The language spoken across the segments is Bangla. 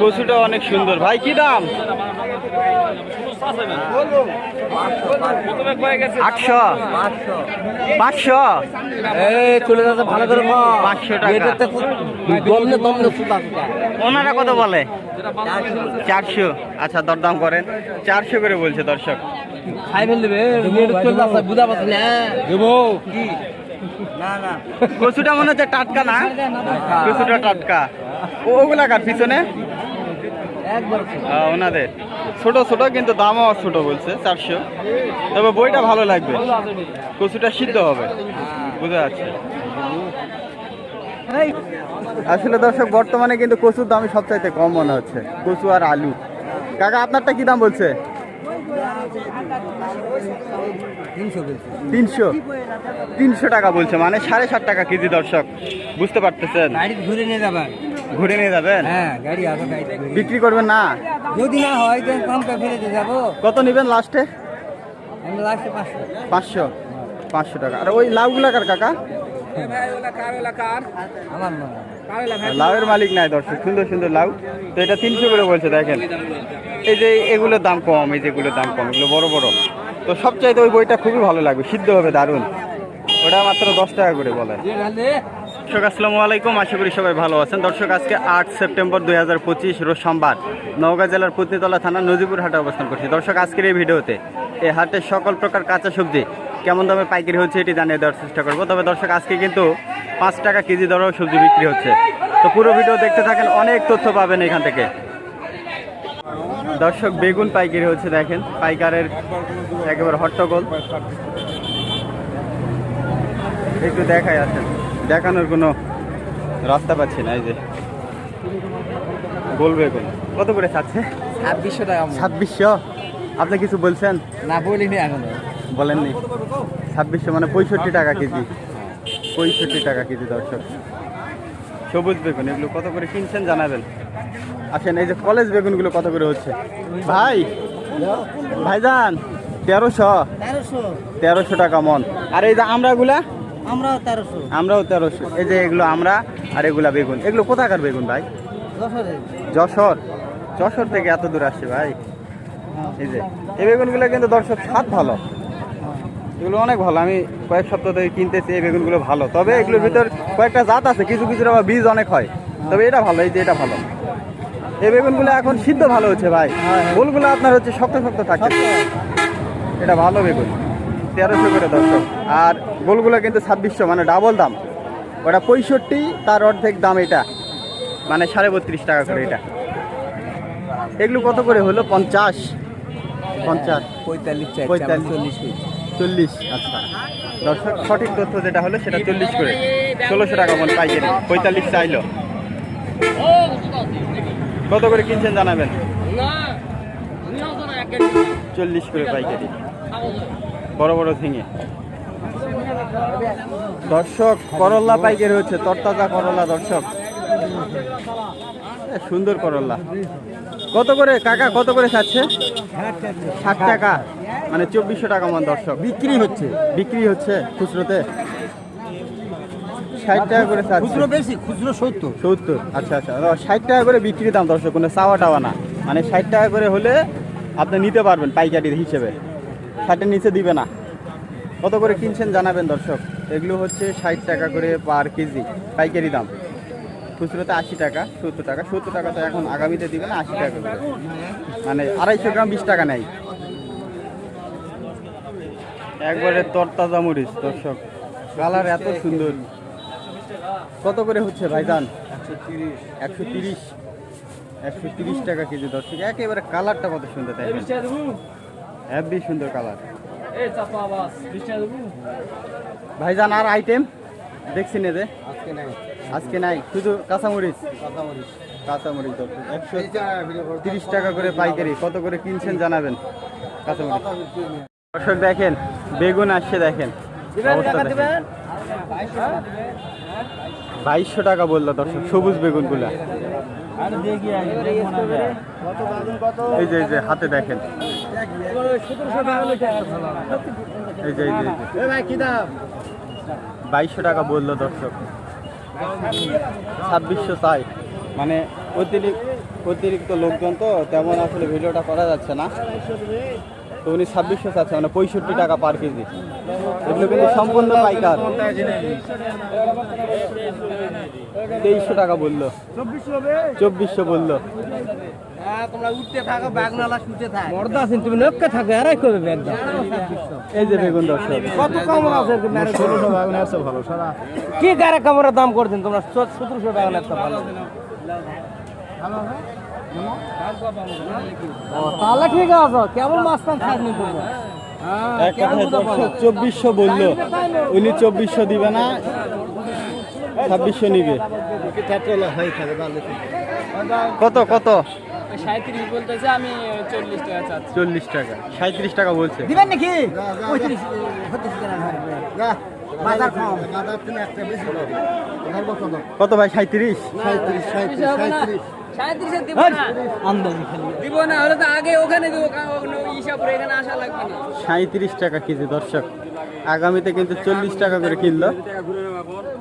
কচুটা অনেক সুন্দর। ভাই কি দাম? আটশো। পাঁচশো। এই চলে যাচ্ছে ভালো করে পাঁচশো টাকা। দমনে দমনে ওনারা কত বলে? চারশো। আচ্ছা দরদাম করেন। চারশো করে বলছে দর্শক। খাই বুঝা পাচ্ছি না। দেবো। কচুটা মনে হচ্ছে টাটকা না? কচুটা টাটকা। ওগুলা কার পিছনে? ওনাদের। ছোট ছোট, কিন্তু দামও ছোট বলছে, চারশো। তবে বইটা ভালো লাগবে। কচুটা সিদ্ধ হবে, বুঝা যাচ্ছে। আসলে দর্শক, বর্তমানে কিন্তু কচুর দামই সবচাইতে কম মনে হচ্ছে, কচু আর আলু। কাকা, আপনারটা কি দাম বলছে? তিনশো। তিনশো টাকা বলছে মানে সাড়ে সাত টাকা কেজি, দর্শক। বুঝতে পারতেছেন? ঘুরে নিয়ে যাবেন। ঘুরে নিয়ে যাবেন? হ্যাঁ গাড়ি বিক্রি করবেন না? যদি না হয় তো কম করে ফেলে দিয়ে যাব। কত নেবেন লাস্টে আমি লাস্টে পাঁচশো। পাঁচশো? পাঁচশো টাকা। আর ওই লাউগুলা কার কাকা? লাউয়ের মালিক নাই দর্শক সুন্দর সুন্দর লাউ। তো এটা তিনশো করে বলছে দেখেন। এই যে এগুলোর দাম কম এই যেগুলোর দাম কম এগুলো বড় বড়। তো সবচাইতে ওই বইটা খুবই ভালো লাগবে সিদ্ধ হবে দারুণ। ওটা মাত্র দশ টাকা করে বলে। দর্শক, আসসালামু আলাইকুম। আশা করি সবাই ভালো আছেন। দর্শক, আজকে আট সেপ্টেম্বর দুই হাজার পঁচিশ রোজ সোমবার নওগাঁ জেলার পুতনিতলা থানা নজিপুর হাটে অবস্থান করছি। দর্শক, আজকের এই ভিডিওতে এই হাটের সকল প্রকার কাঁচা সবজি কেমন দামে পাইকারি হচ্ছে এটি জানিয়ে দেওয়ার চেষ্টা করব। তবে দর্শক, আজকে কিন্তু পাঁচ টাকা কেজি দরেও সবজি বিক্রি হচ্ছে। তো পুরো ভিডিও দেখতে থাকেন, অনেক তথ্য পাবেন এখান থেকে। দর্শক, বেগুন পাইকারি হচ্ছে দেখেন, পাইকারের একেবারে হট্টগোল। একটু দেখাই আসেন। দেখানোর কোনো রাস্তা পাচ্ছি না এই যে। বলবে বেগুন। কত করে চাচ্ছে? ছাব্বিশশো টাকা ছাব্বিশশো? আপনি কিছু বলছেন? না বলিনি এখনও। বলেননি। ছাব্বিশশো মানে পঁয়ষট্টি টাকা কেজি। পঁয়ষট্টি টাকা কেজি দর্শক। সবুজ বেগুন এগুলো কত করে কিনছেন জানাবেন। আসেন এই যে কলেজ বেগুনগুলো কত করে হচ্ছে? ভাই ভাইজান তেরোশো। তেরোশো টাকা মন। আর এই যে আমরাগুলা? আমরাও তেরোশো। আমরাও তেরোশো। এই যে এগুলো আমরা আর এগুলা বেগুন। এগুলো কোথাকার বেগুন ভাই? যশোর। যশোর? থেকে এত দূর আসছে ভাই। এই যে এই বেগুনগুলো কিন্তু দর্শক স্বাদ ভালো। এগুলো অনেক ভালো। আমি কয়েক সপ্তাহ ধরে কিনতেছি এই বেগুনগুলো ভালো। তবে এগুলোর ভিতর কয়েকটা জাত আছে কিছু কিছুর আবার বীজ অনেক হয়। তবে এটা ভালো এই যে এটা ভালো। এই বেগুনগুলো এখন সিদ্ধ ভালো হচ্ছে ভাই। ফুলগুলো আপনার হচ্ছে শক্ত শক্ত থাকে। এটা ভালো বেগুন। তেরোশো করে দর্শক। আর গোলগুলো কিন্তু ছাব্বিশশো মানে ডাবল দাম। ওটা পঁয়ষট্টি তার অর্ধেক দাম এটা। মানে সাড়ে বত্রিশ টাকা করে এটা। এগুলো কত করে হলো? পঞ্চাশ। পঞ্চাশ। পঁয়তাল্লিশ পঁয়তাল্লিশ। চল্লিশ চল্লিশ আচ্ছা। দর্শক সঠিক তথ্য যেটা হলো সেটা চল্লিশ করে। ষোলোশো টাকা মন পাইকারি পঁয়তাল্লিশ চাইলো। কত করে কিনছেন জানাবেন? চল্লিশ করে পাইকারি। বড় বড় ঝিঙে। দর্শক করল্লা পাইকারি হচ্ছে তরতাজা করল্লা দর্শক। এ, সুন্দর করল্লা। কত করে কাকা কত করে খাচ্ছে ষাট টাকা। মানে চব্বিশশো টাকা মান দর্শক। বিক্রি হচ্ছে। বিক্রি হচ্ছে খুচরোতে? ষাট টাকা করে খুচরো বেশি খুচরো সত্তর। সত্তর আচ্ছা আচ্ছা। ষাট টাকা করে বিক্রি দাম দর্শক কোনো চাওয়া টাওয়া না। মানে ষাট টাকা করে হলে আপনি নিতে পারবেন পাইকারির হিসেবে। ষাটের নিচে দিবে না। কত করে কিনছেন জানাবেন দর্শক? এগুলো হচ্ছে ষাট টাকা করে পার কেজি। পাইকারি দাম। খুচরোতে আশি টাকা, সত্তর টাকা। সত্তর টাকা তো এখন আগামীতে দিবে না, আশি টাকা করে। মানে আড়াইশো গ্রাম বিশ টাকা নেয়। একবারে তরতাজা মরিচ, দর্শক। কালার এত সুন্দর। কত করে হচ্ছে ভাইজান একশো তিরিশ। একশো তিরিশ টাকা কেজি, দর্শক। একেবারে কালারটা কত সুন্দর, তাই হ্যাভি সুন্দর কালার ভাইজান আর আইটেম দেখছি না যে। আজকে নাই। আজকে নাই শুধু কাঁচামরিচ? কাঁচামরিচ। একশো তিরিশ টাকা করে পাইকারি কত করে কিনছেন জানাবেন। কাঁচামরিচ। দর্শক দেখেন বেগুন আসছে দেখেন। অবস্থা দেখেন। বাইশশো টাকা বলল দর্শক সবুজ বেগুনগুলা। এই যে এই যে হাতে দেখেন। এই যে এই যে বাইশশো টাকা বলল দর্শক। ছাব্বিশশো চাই। মানে অতিরিক্ত অতিরিক্ত লোকজন তো তেমন আসলে ভিডিওটা করা যাচ্ছে না। তো উনি ছাব্বিশশো চাচ্ছে মানে পঁয়ষট্টি টাকা পার কেজি। এগুলো কিন্তু সম্পূর্ণ পাইকার। তেইশশো টাকা বলল। চব্বিশশো বলল। হ্যাঁ তোমরা উঠতে থাকো ব্যাগ নালা শুতে থাক। মর্দা আছেন তুমি নক্কে থাকবে আরাই করবে ব্যাগ দাও। এই যে বেগুন দর্শক কত কম আছে? ষোলোশো বেগুন আছে কি গারে কামড়ের দাম করছেন? তোমরা সতেরোশো ব্যাগ একটা ভালো। তাহলে ঠিক আছে কেমন মাছ টান খাসনি তোমরা এক কথায় দর্শক চব্বিশশো বলল উনি চব্বিশশো দিবে না ছাব্বিশশো নিবে। কত কত? সাঁত্রিশ বলতেছে আমি চল্লিশ টাকা সাঁত্রিশ টাকা বলছে। দিবেন নাকি? কত ভাই সাঁত্রিশ। সাঁত্রিশে। দিব না আন্দাজি খালি দিব না হলে তো আগে ওখানে দিব হিসাব এখানে আসা লাগবে না সাঁত্রিশ টাকা কেজি দর্শক আগামীতে কিন্তু চল্লিশ টাকা করে কিনলো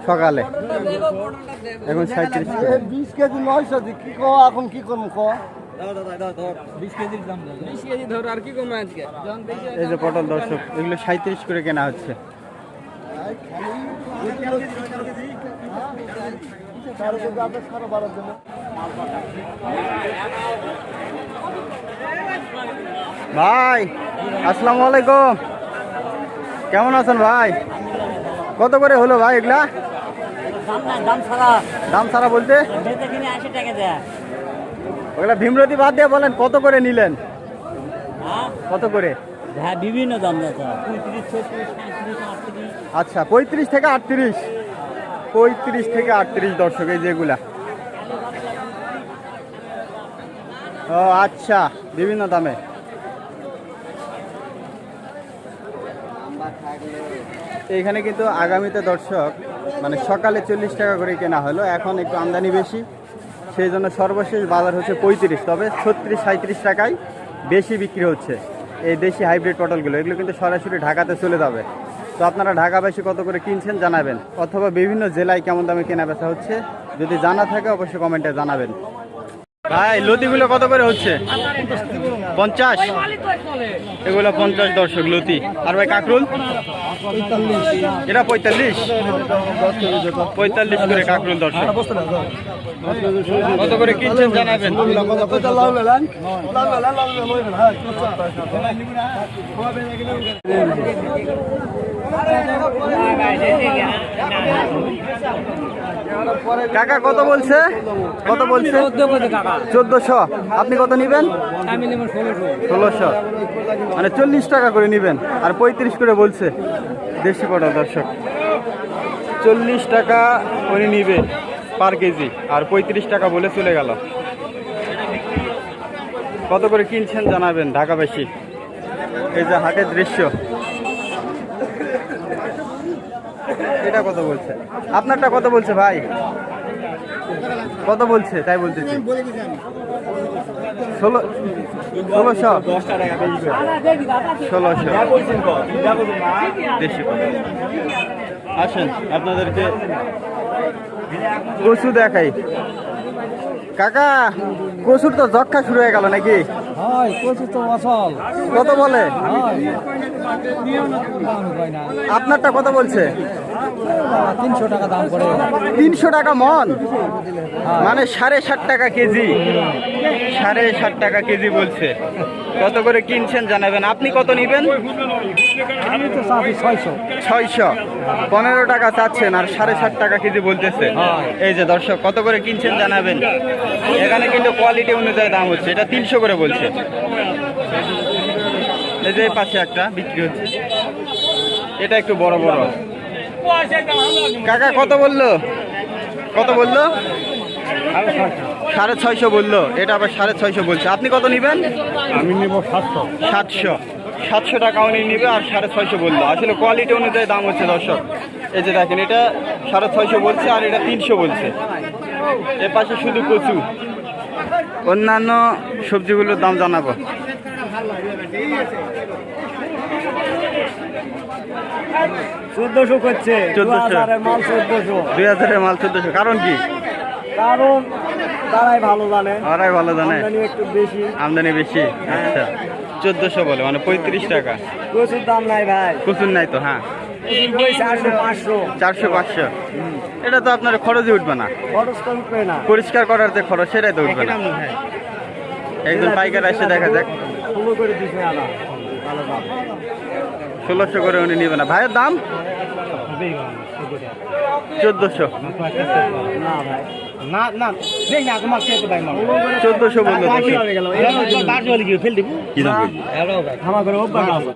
সকালে এখন সাঁত্রিশ টাকা বিশ কেজি নয়শো কি কো এখন কি করব ক এই যে পটল দর্শক এগুলো সাঁত্রিশ করে কেনা হচ্ছে ভাই, আসসালামু আলাইকুম। কেমন আছেন ভাই? কত করে হলো ভাই এগুলা? দাম ছাড়া বলতে? ওগুলা ভীমরতি বাদ দিয়ে বলেন, কত করে নিলেন? কত করে? হ্যাঁ বিভিন্ন দাম আচ্ছা পঁয়ত্রিশ থেকে আটত্রিশ। পঁয়ত্রিশ থেকে আটত্রিশ দর্শক, এই যেগুলা। ও আচ্ছা বিভিন্ন দামে। এইখানে কিন্তু আগামীতে দর্শক মানে সকালে চল্লিশ টাকা করে কেনা হলো, এখন একটু আমদানি বেশি। সেই জন্য সর্বশেষ বাজার হচ্ছে পঁয়ত্রিশ, তবে ছত্রিশ সাঁত্রিশ টাকায় বেশি বিক্রি হচ্ছে এই দেশি হাইব্রিড পটলগুলো। এগুলো কিন্তু সরাসরি ঢাকাতে চলে যাবে। তো আপনারা ঢাকাবাসী কত করে কিনছেন জানাবেন, অথবা বিভিন্ন জেলায় কেমন দামে কেনা বেচা হচ্ছে, যদি জানা থাকে অবশ্যই কমেন্টে জানাবেন। ভাই, লতিগুলো কত করে হচ্ছে? পঞ্চাশ? এগুলো পঞ্চাশ দর্শক লতি। আর ভাই কাকরুল? এটা পঁয়তাল্লিশ। পঁয়তাল্লিশ করে কাকরুল দর্শক। কত করে কিনছেন জানাবেন? কাকা কত বলছে? কত বলছে? চোদ্দশো। আপনি কত নিবেন? ষোলোশো। মানে চল্লিশ টাকা করে নিবেন। আর পঁয়ত্রিশ করে বলছে দেশি পড়া দর্শক। চল্লিশ টাকা উনি নিবে পার কেজি। আর পঁয়ত্রিশ টাকা বলে চলে গেল। কত করে কিনছেন জানাবেন ঢাকাবাসী এই যে হাটের দৃশ্য। এটা কত বলছে? আপনারটা কত বলছে ভাই? কত বলছে? তাই বলতেছি। ষোলো দেশি আসেন, আপনাদেরকে কচু দেখাই। কাকা কচুর তো যক্ষা শুরু হয়ে গেল নাকি? কত বলে? আপনারটা কত বলছে? তিনশো টাকা দাম করে। তিনশো টাকা মন? মানে সাড়ে ষাট টাকা কেজি। সাড়ে ষাট টাকা কেজি বলছে। কত করে কিনছেন জানাবেন? আপনি কত নেবেন? আমি তো চাচ্ছি ছয়শো। ছয়শো। পনেরো টাকা চাচ্ছেন আর সাড়ে সাত টাকা কেজি বলতেছে। এই যে দর্শক কত করে কিনছেন জানাবেন? এখানে কিন্তু কোয়ালিটি অনুযায়ী দাম হচ্ছে। এটা তিনশো করে বলছে। এই যে পাশে একটা বিক্রি হচ্ছে। এটা একটু বড় বড়। কাকা কত বলল? কত বলল? সাড়ে ছয়শো বলল এটা আবার সাড়ে ছয়শো বলছে। আপনি কত নেবেন? আমি নেব সাতশো। সাতশো। সাতশো টাকা উনি নিবে আর সাড়ে ছয়শো বলল। আসলে কোয়ালিটি অনুযায়ী দাম হচ্ছে দর্শক। এই যে দেখেন এটা সাড়ে ছয়শো বলছে আর এটা তিনশো বলছে। এ পাশে শুধু কচু। অন্যান্য সবজিগুলোর দাম জানাব। চোদ্দশো করছে। 1400 মাল চোদ্দশো। দুই হাজারের মাল চোদ্দশো। কারণ কি? কারণ তারাই ভালো জানে। ওরাই ভালো জানে। আমদানি একটু বেশি। আমদানি বেশি আচ্ছা। চোদ্দশো বলে মানে পঁয়ত্রিশ টাকা। প্রচুর দাম নাই ভাই। নাই তো হ্যাঁ। চারশো পাঁচশো। এটা তো আপনার খরচে উঠবে না। পরিষ্কার করার যে খরচ সেটাই তো উঠবে না। একজন পাইকার এসে দেখা যাক। ষোলোশো করে উনি নেবে না। ভাইয়ের দাম? চোদ্দশো। না ভাই। না না দেখ না তোমার খেতে ভাই মা। চোদ্দশো বন্ধু বাকি হয়ে গেল ফেল দিব। কি দাম আমার ঘরে আছে।